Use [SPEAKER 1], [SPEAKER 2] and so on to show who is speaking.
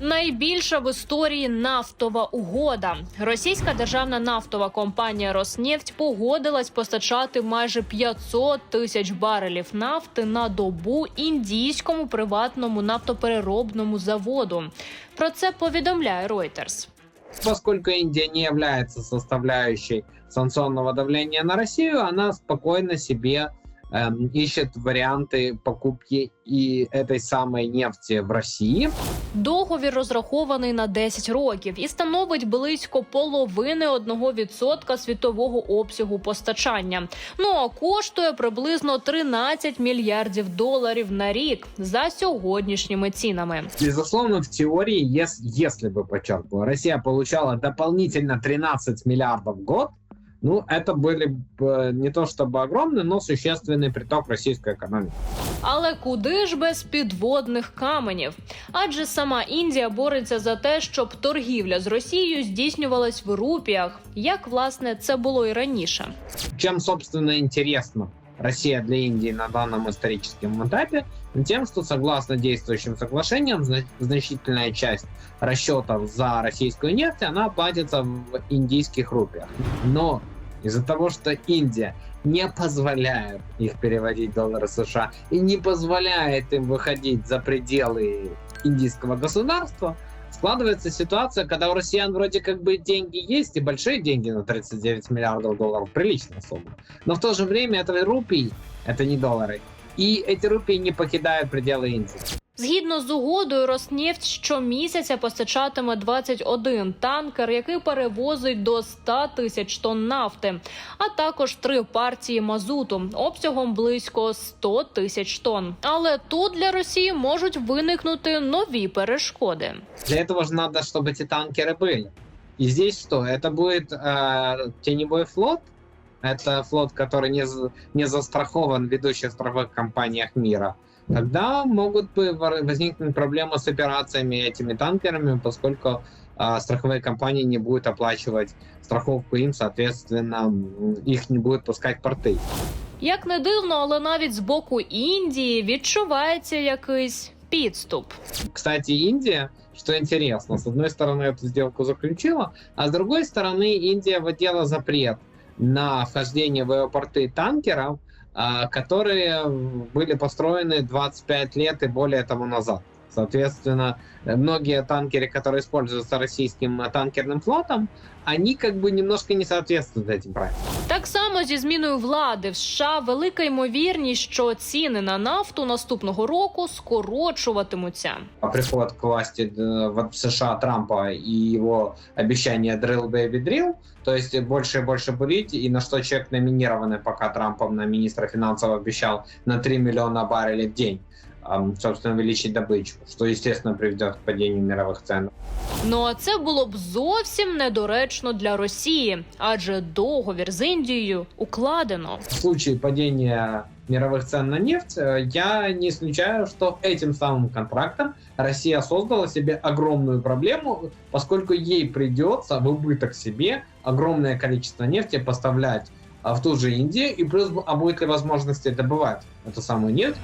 [SPEAKER 1] Найбільша в історії нафтова угода. Російська державна нафтова компанія Роснефть погодилась постачати майже 500 тисяч барелів нафти на добу індійському приватному нафтопереробному заводу. Про це повідомляє Reuters.
[SPEAKER 2] Поскольку Индия не является составляющей санкционного давления на Россию, она спокойно себе эм, ищет варианты покупки и этой самой нефти в России.
[SPEAKER 1] Договір розрахований на 10 років і становить близько половини 1% світового обсягу постачання. Ну а коштує приблизно 13 мільярдів доларів на рік за сьогоднішніми цінами.
[SPEAKER 2] Безусловно, в теории, ес- если бы, подчеркиваю, Россия получала дополнительно 13 миллиардов в год, ну, это были бы не то чтобы огромный, но существенный приток российской экономики.
[SPEAKER 1] Але куди ж без підводних каменів? Адже сама Індія бореться за те, щоб торгівля з Росією здійснювалась в рупіях, як власне це було і раніше.
[SPEAKER 2] Чем, собственно, интересна Россия для Индии на данном историческом этапе? Ну, Тем, что согласно действующим соглашениям, зна- значительная часть расчетов за российскую нефть, она платится в индийских рупиях. Но из-за того, что Индия не позволяет их переводить в доллары США и не позволяет им выходить за пределы индийского государства, складывается ситуация, когда у россиян вроде как бы деньги есть, и большие деньги на 39 миллиардов долларов, приличная сумма. Но в то же время это рупии, это не доллары. И эти рупии не покидают пределы Индии.
[SPEAKER 1] Згідно з угодою, Роснефть щомісяця постачатиме 21 танкер, який перевозить до 100 тисяч тонн нафти, а також три партії мазуту обсягом близько 100 тисяч тонн. Але тут для Росії можуть виникнути нові перешкоди.
[SPEAKER 2] Для этого же надо, чтобы эти танкеры были. И здесь что? Это будет э, теневой флот. Это флот, который не, за- не застрахован в ведущих страховых компаниях мира. Тогда могут бы вор- возникнуть проблемы с операциями этими танкерами, поскольку э, страховые компании не будут оплачивать страховку им, соответственно, м, их не будут пускать в порты.
[SPEAKER 1] Як не дивно, але навіть з боку Індії відчувається якийсь підступ.
[SPEAKER 2] Кстати, Индия, что интересно, с одной стороны эту сделку заключила, а с другой стороны Индия вводила запрет на вхождение в аэропорты танкеров, а, которые были построены 25 лет и более тому назад. Соответственно, многие танкеры, которые используются российским танкерным флотом, они как бы немножко не соответствуют этим правилам.
[SPEAKER 1] Так само зі зміною влади в США велика ймовірність, що ціни на нафту наступного року скорочуватимуться.
[SPEAKER 2] Приход к власти э, в США Трампа и его обещание drill baby drill, то есть больше и больше бурить, и на что человек номинированный пока Трампом на министра финансов обещал на 3 миллиона баррелей в день, собственно, увеличить добычу, что, естественно, приведет к падению мировых цен.
[SPEAKER 1] Ну а це було б зовсім недоречно для Росії, адже договір з Індією укладено.
[SPEAKER 2] В случае падения мировых цен на нефть, э, я не исключаю, что этим самым контрактом Россия создала себе огромную проблему, поскольку ей придется в убыток себе огромное количество нефти поставлять а, в ту же Индию, и плюс а будет ли возможности добывать эту самую нефть,